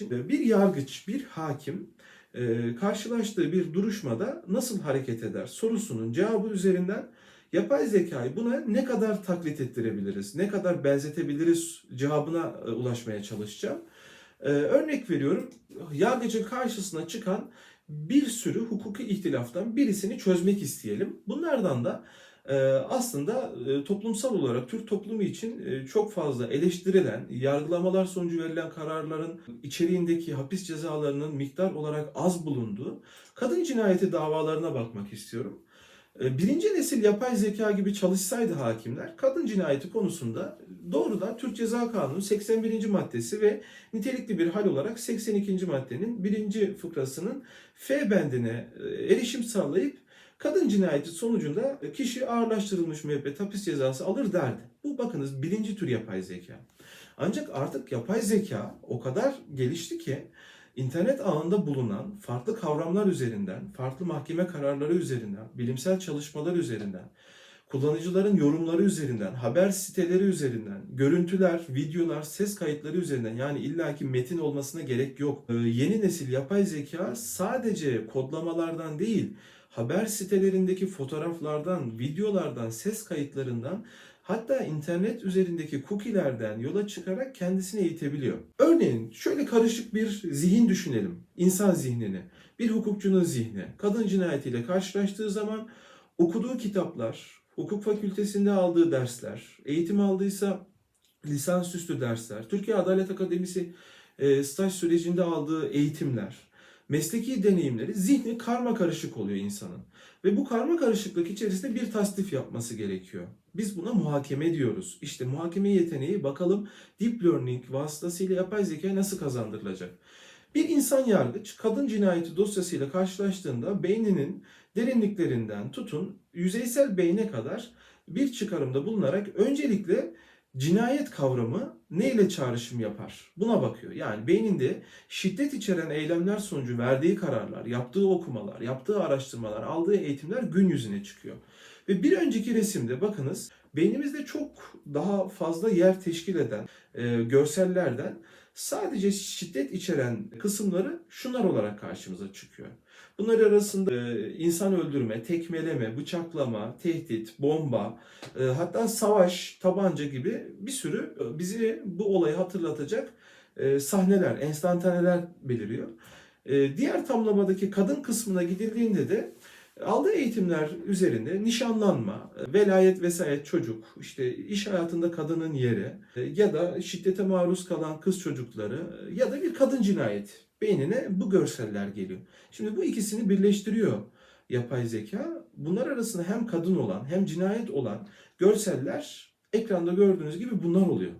Şimdi bir yargıç, bir hakim e, karşılaştığı bir duruşmada nasıl hareket eder sorusunun cevabı üzerinden yapay zekayı buna ne kadar taklit ettirebiliriz, ne kadar benzetebiliriz cevabına e, ulaşmaya çalışacağım. E, örnek veriyorum, yargıcın karşısına çıkan bir sürü hukuki ihtilaftan birisini çözmek isteyelim. Bunlardan da aslında e, toplumsal olarak Türk toplumu için e, çok fazla eleştirilen, yargılamalar sonucu verilen kararların içeriğindeki hapis cezalarının miktar olarak az bulunduğu kadın cinayeti davalarına bakmak istiyorum. E, Birinci nesil yapay zeka gibi çalışsaydı hakimler kadın cinayeti konusunda doğrudan Türk Ceza Kanunu 81. maddesi ve nitelikli bir hal olarak 82. maddenin birinci fıkrasının F bendine e, erişim sağlayıp kadın cinayeti sonucunda kişi ağırlaştırılmış müebbet hapis cezası alır derdi. Bu bakınız birinci tür yapay zeka. Ancak artık yapay zeka o kadar gelişti ki internet ağında bulunan farklı kavramlar üzerinden, farklı mahkeme kararları üzerinden, bilimsel çalışmalar üzerinden, kullanıcıların yorumları üzerinden, haber siteleri üzerinden, görüntüler, videolar, ses kayıtları üzerinden yani illaki metin olmasına gerek yok. Ee, yeni nesil yapay zeka sadece kodlamalardan değil, haber sitelerindeki fotoğraflardan, videolardan, ses kayıtlarından hatta internet üzerindeki cookie'lerden yola çıkarak kendisini eğitebiliyor. Örneğin şöyle karışık bir zihin düşünelim. İnsan zihnini. Bir hukukçunun zihni. Kadın cinayetiyle karşılaştığı zaman okuduğu kitaplar, hukuk fakültesinde aldığı dersler, eğitim aldıysa lisansüstü dersler, Türkiye Adalet Akademisi staj sürecinde aldığı eğitimler, mesleki deneyimleri zihni karma karışık oluyor insanın. Ve bu karma karışıklık içerisinde bir tasnif yapması gerekiyor. Biz buna muhakeme diyoruz. İşte muhakeme yeteneği bakalım deep learning vasıtasıyla yapay zeka nasıl kazandırılacak? Bir insan yargıç kadın cinayeti dosyasıyla karşılaştığında beyninin derinliklerinden tutun yüzeysel beyne kadar bir çıkarımda bulunarak öncelikle cinayet kavramı neyle çağrışım yapar? Buna bakıyor. Yani beyninde şiddet içeren eylemler sonucu verdiği kararlar, yaptığı okumalar, yaptığı araştırmalar, aldığı eğitimler gün yüzüne çıkıyor. Ve bir önceki resimde bakınız beynimizde çok daha fazla yer teşkil eden e, görsellerden sadece şiddet içeren kısımları şunlar olarak karşımıza çıkıyor. Bunlar arasında e, insan öldürme, tekmeleme, bıçaklama, tehdit, bomba, e, hatta savaş, tabanca gibi bir sürü e, bizi bu olayı hatırlatacak e, sahneler, enstantaneler beliriyor. E, diğer tamlamadaki kadın kısmına gidildiğinde de aldığı eğitimler üzerinde nişanlanma, velayet vesayet çocuk, işte iş hayatında kadının yeri e, ya da şiddete maruz kalan kız çocukları e, ya da bir kadın cinayeti beynine bu görseller geliyor. Şimdi bu ikisini birleştiriyor yapay zeka. Bunlar arasında hem kadın olan hem cinayet olan görseller ekranda gördüğünüz gibi bunlar oluyor.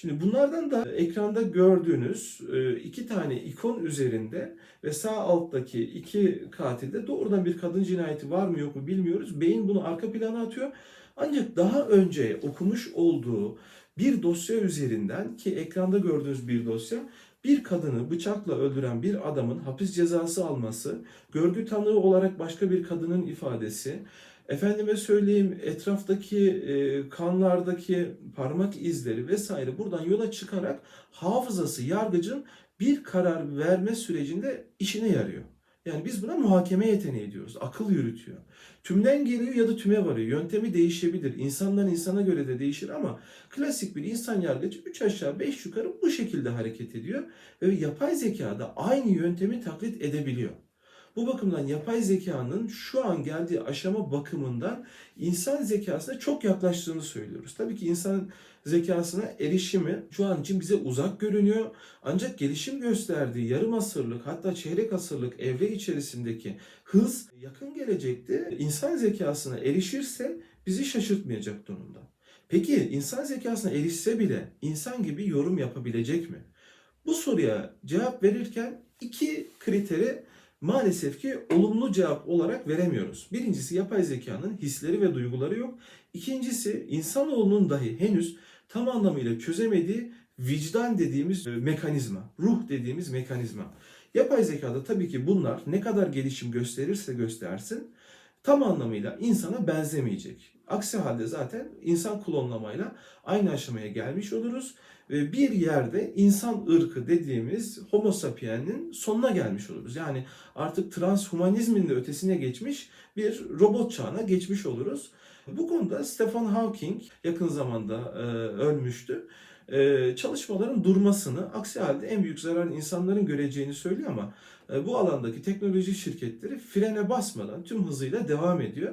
Şimdi bunlardan da ekranda gördüğünüz e, iki tane ikon üzerinde ve sağ alttaki iki katilde doğrudan bir kadın cinayeti var mı yok mu bilmiyoruz. Beyin bunu arka plana atıyor. Ancak daha önce okumuş olduğu bir dosya üzerinden ki ekranda gördüğünüz bir dosya bir kadını bıçakla öldüren bir adamın hapis cezası alması, görgü tanığı olarak başka bir kadının ifadesi, efendime söyleyeyim etraftaki e, kanlardaki parmak izleri vesaire buradan yola çıkarak hafızası yargıcın bir karar verme sürecinde işine yarıyor. Yani biz buna muhakeme yeteneği diyoruz. Akıl yürütüyor. Tümden geliyor ya da tüme varıyor. Yöntemi değişebilir. İnsandan insana göre de değişir ama klasik bir insan yargıcı 3 aşağı 5 yukarı bu şekilde hareket ediyor. Ve yapay zeka da aynı yöntemi taklit edebiliyor. Bu bakımdan yapay zekanın şu an geldiği aşama bakımından insan zekasına çok yaklaştığını söylüyoruz. Tabii ki insan zekasına erişimi şu an için bize uzak görünüyor. Ancak gelişim gösterdiği yarım asırlık hatta çeyrek asırlık evre içerisindeki hız yakın gelecekte insan zekasına erişirse bizi şaşırtmayacak durumda. Peki insan zekasına erişse bile insan gibi yorum yapabilecek mi? Bu soruya cevap verirken iki kriteri maalesef ki olumlu cevap olarak veremiyoruz. Birincisi yapay zekanın hisleri ve duyguları yok. İkincisi insanoğlunun dahi henüz tam anlamıyla çözemediği vicdan dediğimiz e, mekanizma, ruh dediğimiz mekanizma. Yapay zekada tabii ki bunlar ne kadar gelişim gösterirse göstersin tam anlamıyla insana benzemeyecek. Aksi halde zaten insan klonlamayla aynı aşamaya gelmiş oluruz ve bir yerde insan ırkı dediğimiz Homo sapiens'in sonuna gelmiş oluruz. Yani artık transhumanizmin de ötesine geçmiş bir robot çağına geçmiş oluruz. Bu konuda Stephen Hawking yakın zamanda e, ölmüştü. E, çalışmaların durmasını, aksi halde en büyük zararın insanların göreceğini söylüyor ama e, bu alandaki teknoloji şirketleri frene basmadan tüm hızıyla devam ediyor.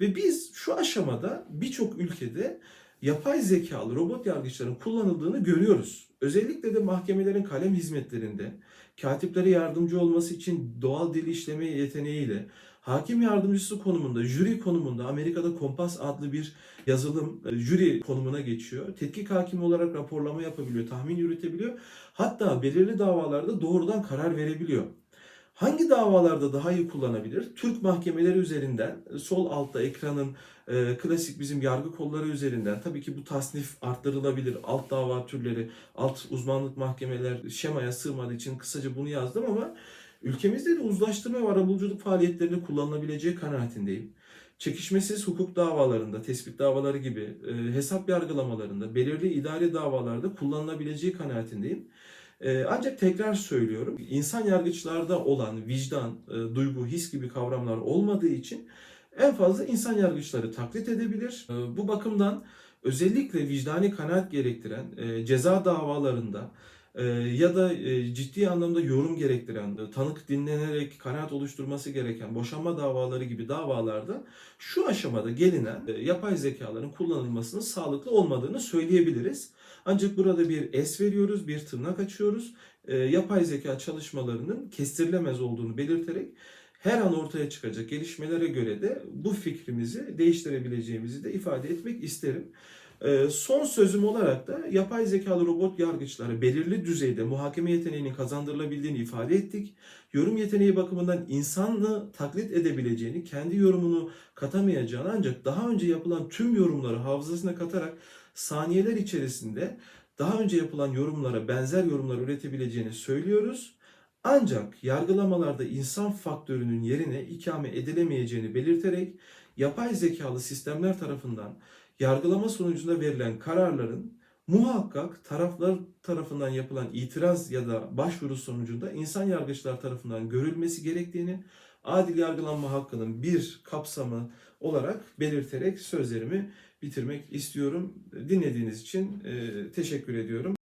Ve biz şu aşamada birçok ülkede yapay zekalı robot yargıçların kullanıldığını görüyoruz. Özellikle de mahkemelerin kalem hizmetlerinde katiplere yardımcı olması için doğal dil işleme yeteneğiyle hakim yardımcısı konumunda, jüri konumunda Amerika'da Kompas adlı bir yazılım e, jüri konumuna geçiyor. Tetkik hakimi olarak raporlama yapabiliyor, tahmin yürütebiliyor. Hatta belirli davalarda doğrudan karar verebiliyor. Hangi davalarda daha iyi kullanabilir? Türk mahkemeleri üzerinden, sol altta ekranın e, klasik bizim yargı kolları üzerinden tabii ki bu tasnif arttırılabilir. Alt dava türleri, alt uzmanlık mahkemeler şemaya sığmadığı için kısaca bunu yazdım ama ülkemizde de uzlaştırma ve arabuluculuk faaliyetlerinde kullanılabileceği kanaatindeyim. Çekişmesiz hukuk davalarında, tespit davaları gibi e, hesap yargılamalarında, belirli idari davalarda kullanılabileceği kanaatindeyim. E, ancak tekrar söylüyorum, insan yargıçlarda olan vicdan, e, duygu, his gibi kavramlar olmadığı için en fazla insan yargıçları taklit edebilir. E, bu bakımdan özellikle vicdani kanaat gerektiren e, ceza davalarında ya da e, ciddi anlamda yorum gerektiren, e, tanık dinlenerek kanaat oluşturması gereken boşanma davaları gibi davalarda şu aşamada gelinen e, yapay zekaların kullanılmasının sağlıklı olmadığını söyleyebiliriz. Ancak burada bir es veriyoruz, bir tırnak açıyoruz. Yapay zeka çalışmalarının kestirilemez olduğunu belirterek her an ortaya çıkacak gelişmelere göre de bu fikrimizi değiştirebileceğimizi de ifade etmek isterim. Ee, Son sözüm olarak da yapay zekalı robot yargıçlara belirli düzeyde muhakeme yeteneğinin kazandırılabildiğini ifade ettik. Yorum yeteneği bakımından insanlı taklit edebileceğini, kendi yorumunu katamayacağını ancak daha önce yapılan tüm yorumları hafızasına katarak saniyeler içerisinde daha önce yapılan yorumlara benzer yorumlar üretebileceğini söylüyoruz. Ancak yargılamalarda insan faktörünün yerine ikame edilemeyeceğini belirterek yapay zekalı sistemler tarafından yargılama sonucunda verilen kararların muhakkak taraflar tarafından yapılan itiraz ya da başvuru sonucunda insan yargıçlar tarafından görülmesi gerektiğini adil yargılanma hakkının bir kapsamı olarak belirterek sözlerimi bitirmek istiyorum. Dinlediğiniz için teşekkür ediyorum.